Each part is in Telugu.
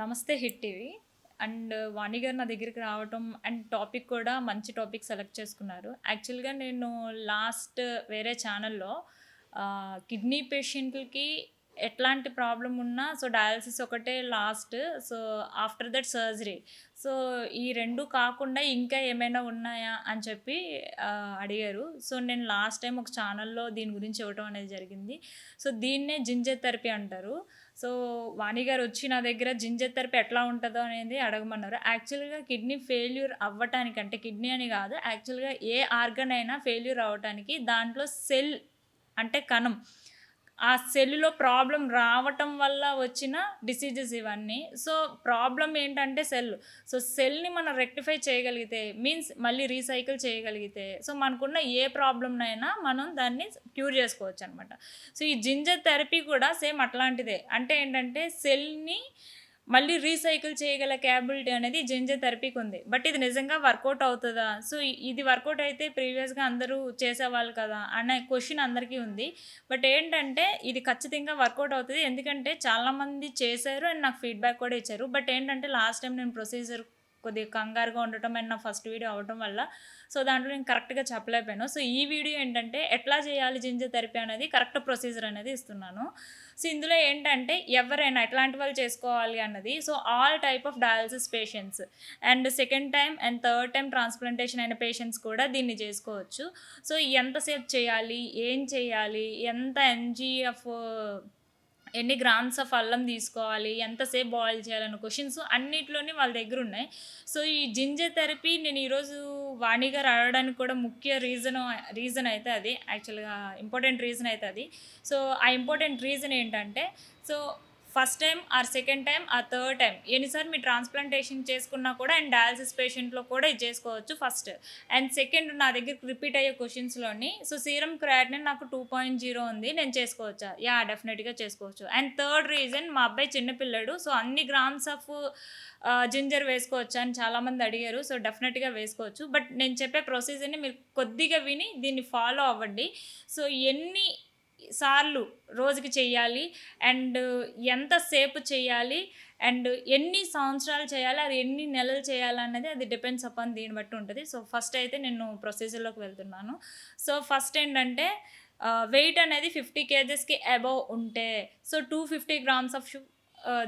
నమస్తే హిట్ టీవీ. అండ్ వాణి గారు నా దగ్గరికి రావటం అండ్ టాపిక్ కూడా మంచి టాపిక్ సెలెక్ట్ చేసుకున్నారు. యాక్చువల్గా నేను లాస్ట్ వేరే ఛానల్లో కిడ్నీ పేషెంట్లకి ఎట్లాంటి ప్రాబ్లం ఉన్నా సో డయాలసిస్ ఒకటే last so after that surgery. So ఈ రెండు కాకుండా ఇంకా ఏమైనా ఉన్నాయా అని చెప్పి అడిగారు. సో నేను లాస్ట్ టైం ఒక ఛానల్లో దీని గురించి ఇవ్వటం అనేది జరిగింది. సో దీన్నే జింజర్ థెరపీ అంటారు. సో వాణి గారు వచ్చి నా దగ్గర జింజర్ థెరపీ ఎట్లా ఉంటుందో అనేది అడగమన్నారు. యాక్చువల్గా కిడ్నీ ఫెయిల్యూర్ అవ్వటానికి అంటే కిడ్నీ అని కాదు యాక్చువల్గా ఏ ఆర్గన్ అయినా ఫెయిల్యూర్ అవ్వటానికి దాంట్లో సెల్ అంటే కణం ఆ సెల్లులో ప్రాబ్లం రావటం వల్ల వచ్చిన డిసీజెస్ ఇవన్నీ. సో ప్రాబ్లం ఏంటంటే సెల్ సో సెల్ని మనం రెక్టిఫై చేయగలిగితే మీన్స్ మళ్ళీ రీసైకిల్ చేయగలిగితే సో మనకున్న ఏ ప్రాబ్లంనైనా మనం దాన్ని క్యూర్ చేసుకోవచ్చు అనమాట సో ఈ జింజర్ థెరపీ కూడా సేమ్ అట్లాంటిదే. అంటే ఏంటంటే సెల్ని మళ్ళీ రీసైకిల్ చేయగల క్యాబిలిటీ అనేది జింజర్ థెరపీకి ఉంది. బట్ ఇది నిజంగా వర్కౌట్ అవుతుందా? సో ఇది వర్కౌట్ అయితే ప్రీవియస్గా అందరూ చేసేవాళ్ళు కదా? అనే క్వశ్చన్ అందరికీ ఉంది. బట్ ఏంటంటే ఇది ఖచ్చితంగా వర్కౌట్ అవుతుంది. ఎందుకంటే చాలామంది చేశారు అండ్ నాకు ఫీడ్బ్యాక్ కూడా ఇచ్చారు. బట్ ఏంటంటే లాస్ట్ టైం నేను ప్రొసీజర్ కొద్దిగా కంగారుగా ఉండటం అండ్ నా ఫస్ట్ వీడియో అవ్వటం వల్ల. సో దాంట్లో నేను కరెక్ట్గా చెప్పలేకపోయాను. సో ఈ వీడియో ఏంటంటే ఎట్లా చేయాలి జింజర్ థెరపీ అనేది కరెక్ట్ ప్రొసీజర్ అనేది ఇస్తున్నాను. సో ఇందులో ఏంటంటే ఎవరైనా ఎట్లాంటి వాళ్ళు చేసుకోవాలి అన్నది so all type of dialysis patients. And second time and third time transplantation అయిన పేషెంట్స్ కూడా దీన్ని చేసుకోవచ్చు. సో ఎంతసేపు చేయాలి ఏం చేయాలి ఎంత ఎన్జీఎఫ్ ఎన్ని గ్రామ్స్ ఆఫ్ అల్లం తీసుకోవాలి ఎంతసేపు బాయిల్ చేయాలన్న క్వశ్చన్స్ అన్నిట్లోనే వాళ్ళ దగ్గర ఉన్నాయి. సో ఈ జింజర్ థెరపీ నేను ఈరోజు వాణి రావడానికి కూడా ముఖ్య రీజన్ రీజన్ అయితే అది. యాక్చువల్గా ఇంపార్టెంట్ రీజన్ అయితే అది. సో ఆ ఇంపార్టెంట్ రీజన్ ఏంటంటే so first time or second time ఆ థర్డ్ టైం. ఎన్నిసార్లు మీరు ట్రాన్స్ప్లాంటేషన్ చేసుకున్నా కూడా అండ్ డయాలసిస్ పేషెంట్లో కూడా ఇది చేసుకోవచ్చు ఫస్ట్. అండ్ సెకండ్ నా దగ్గర రిపీట్ అయ్యే క్వశ్చన్స్లోని సో సీరం క్రియాటిన్ నాకు టూ పాయింట్ జీరో ఉంది నేను చేసుకోవచ్చా? యా డెఫినెట్గా చేసుకోవచ్చు. అండ్ థర్డ్ రీజన్ మా అబ్బాయి చిన్నపిల్లడు సో అన్ని గ్రామ్స్ ఆఫ్ జింజర్ వేసుకోవచ్చు అని చాలామంది అడిగారు. సో డెఫినెట్గా వేసుకోవచ్చు. బట్ నేను చెప్పే ప్రొసీజర్ని మీరు కొద్దిగా విని దీన్ని ఫాలో అవ్వండి. సో ఎన్ని సార్లు రోజుకి చేయాలి అండ్ ఎంతసేపు చేయాలి అండ్ ఎన్ని సంవత్సరాలు చేయాలి. అది ఎన్ని నెలలు చేయాలన్నది అది డిపెండ్స్ అపాన్ దీన్ని బట్టి ఉంటుంది. సో ఫస్ట్ అయితే నేను ప్రొసీజర్లోకి వెళ్తున్నాను. సో ఫస్ట్ ఏంటంటే వెయిట్ అనేది ఫిఫ్టీ కేజెస్కి అబవ్ ఉంటే so two fifty grams of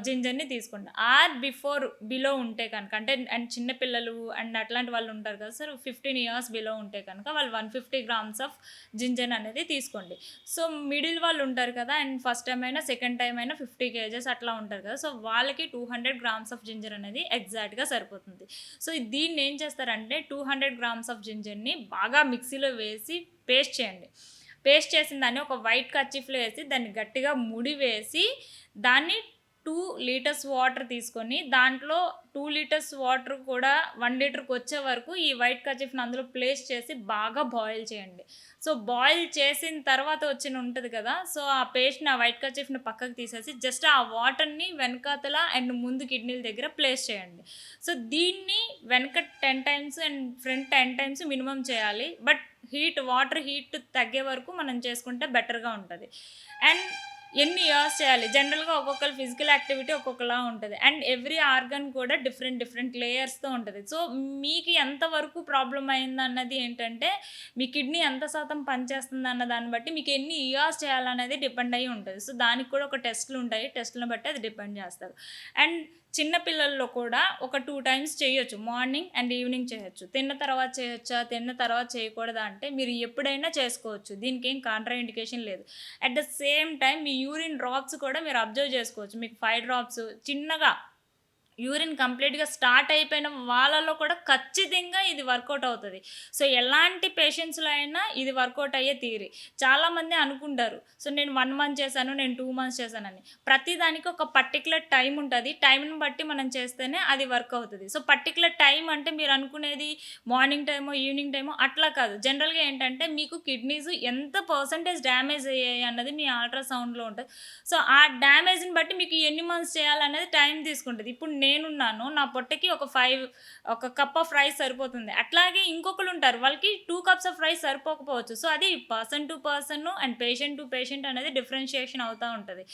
జింజర్ని తీసుకోండి ఆర్ బిఫోర్ బిలో ఉంటే కనుక అంటే అండ్ చిన్నపిల్లలు అండ్ అట్లాంటి వాళ్ళు ఉంటారు కదా సార్ ఫిఫ్టీన్ ఇయర్స్ బిలో ఉంటే కనుక వాళ్ళు one fifty grams of ginger అనేది తీసుకోండి. సో మిడిల్ వాళ్ళు ఉంటారు కదా అండ్ ఫస్ట్ టైం అయినా సెకండ్ టైం అయినా ఫిఫ్టీ కేజెస్ అట్లా ఉంటారు కదా సో వాళ్ళకి two hundred grams of ginger అనేది ఎగ్జాక్ట్గా సరిపోతుంది. సో దీన్ని ఏం చేస్తారంటే టూ హండ్రెడ్ గ్రామ్స్ ఆఫ్ జింజర్ని బాగా మిక్సీలో వేసి పేస్ట్ చేయండి. పేస్ట్ చేసిన దాన్ని ఒక వైట్ కచ్చిఫ్లో వేసి దాన్ని గట్టిగా ముడి వేసి దాన్ని టూ లీటర్స్ వాటర్ తీసుకొని దాంట్లో టూ లీటర్స్ వాటర్ కూడా వన్ లీటర్కి వచ్చే వరకు ఈ వైట్ కచిఫ్ని అందులో ప్లేస్ చేసి బాగా బాయిల్ చేయండి. సో బాయిల్ చేసిన తర్వాత వచ్చిన ఉంటుంది కదా సో ఆ పేస్ట్ని ఆ వైట్ కచిఫ్ని పక్కకు తీసేసి జస్ట్ ఆ వాటర్ని వెనకాతల అండ్ ముందు కిడ్నీల దగ్గర ప్లేస్ చేయండి. సో దీన్ని వెనక ten times and front ten times minimum చేయాలి. బట్ హీట్ వాటర్ హీట్ తగ్గే వరకు మనం చేసుకుంటే బెటర్గా ఉంటుంది. అండ్ ఎన్ని ఇయర్స్ చేయాలి? జనరల్గా ఒక్కొక్కరు ఫిజికల్ యాక్టివిటీ ఒక్కొక్కలా ఉంటుంది. అండ్ ఎవ్రీ ఆర్గన్ కూడా డిఫరెంట్ డిఫరెంట్ లేయర్స్తో ఉంటుంది. సో మీకు ఎంతవరకు ప్రాబ్లం అయింది అన్నది ఏంటంటే మీ కిడ్నీ ఎంత శాతం పనిచేస్తుంది అన్న దాన్ని బట్టి మీకు ఎన్ని ఇయర్స్ చేయాలనేది డిపెండ్ అయ్యి ఉంటుంది. సో దానికి కూడా ఒక టెస్ట్లు ఉంటాయి. టెస్ట్లను బట్టి అది డిపెండ్ చేస్తారు. అండ్ చిన్న పిల్లల్లో కూడా ఒక టూ టైమ్స్ చేయొచ్చు. మార్నింగ్ అండ్ ఈవినింగ్ చేయొచ్చు. తిన్న తర్వాత చేయొచ్చా? తిన్న తర్వాత చేయకూడదా? అంటే మీరు ఎప్పుడైనా చేసుకోవచ్చు. దీనికి ఏం కాంట్రా ఇండికేషన్ లేదు. అట్ ద సేమ్ టైం మీ యూరిన్ డ్రాప్స్ కూడా మీరు అబ్జర్వ్ చేసుకోవచ్చు. మీకు ఫైవ్ డ్రాప్స్ చిన్నగా యూరిన్ కంప్లీట్గా స్టార్ట్ అయిపోయిన వాళ్ళలో కూడా ఖచ్చితంగా ఇది వర్కౌట్ అవుతుంది. సో ఎలాంటి పేషెంట్స్లో అయినా ఇది వర్కౌట్ అయ్యే తీరి. చాలామంది అనుకుంటారు సో నేను వన్ మంత్ చేశాను నేను టూ మంత్స్ చేశానని. ప్రతి దానికి ఒక పర్టికులర్ టైం ఉంటుంది. టైంని బట్టి మనం చేస్తేనే అది వర్క్ అవుతుంది. సో పర్టికులర్ టైం అంటే మీరు అనుకునేది మార్నింగ్ టైమో ఈవినింగ్ టైమో అట్లా కాదు. జనరల్గా ఏంటంటే మీకు కిడ్నీస్ ఎంత పర్సంటేజ్ డ్యామేజ్ అయ్యాయి అన్నది మీ అల్ట్రాసౌండ్లో ఉంటుంది. సో ఆ డ్యామేజ్ని బట్టి మీకు ఎన్ని మంత్స్ చేయాలనేది టైం తీసుకుంటుంది. ఇప్పుడు నేనున్నాను నా పొట్టకి ఒక ఫైవ్ ఒక కప్ ఆఫ్ రైస్ సరిపోతుంది. అట్లాగే ఇంకొకరు ఉంటారు వాళ్ళకి టూ కప్స్ ఆఫ్ రైస్ సరిపోకపోవచ్చు. సో అది person to person and patient to patient అనేది డిఫరెన్షియేషన్ అవుతూ ఉంటుంది.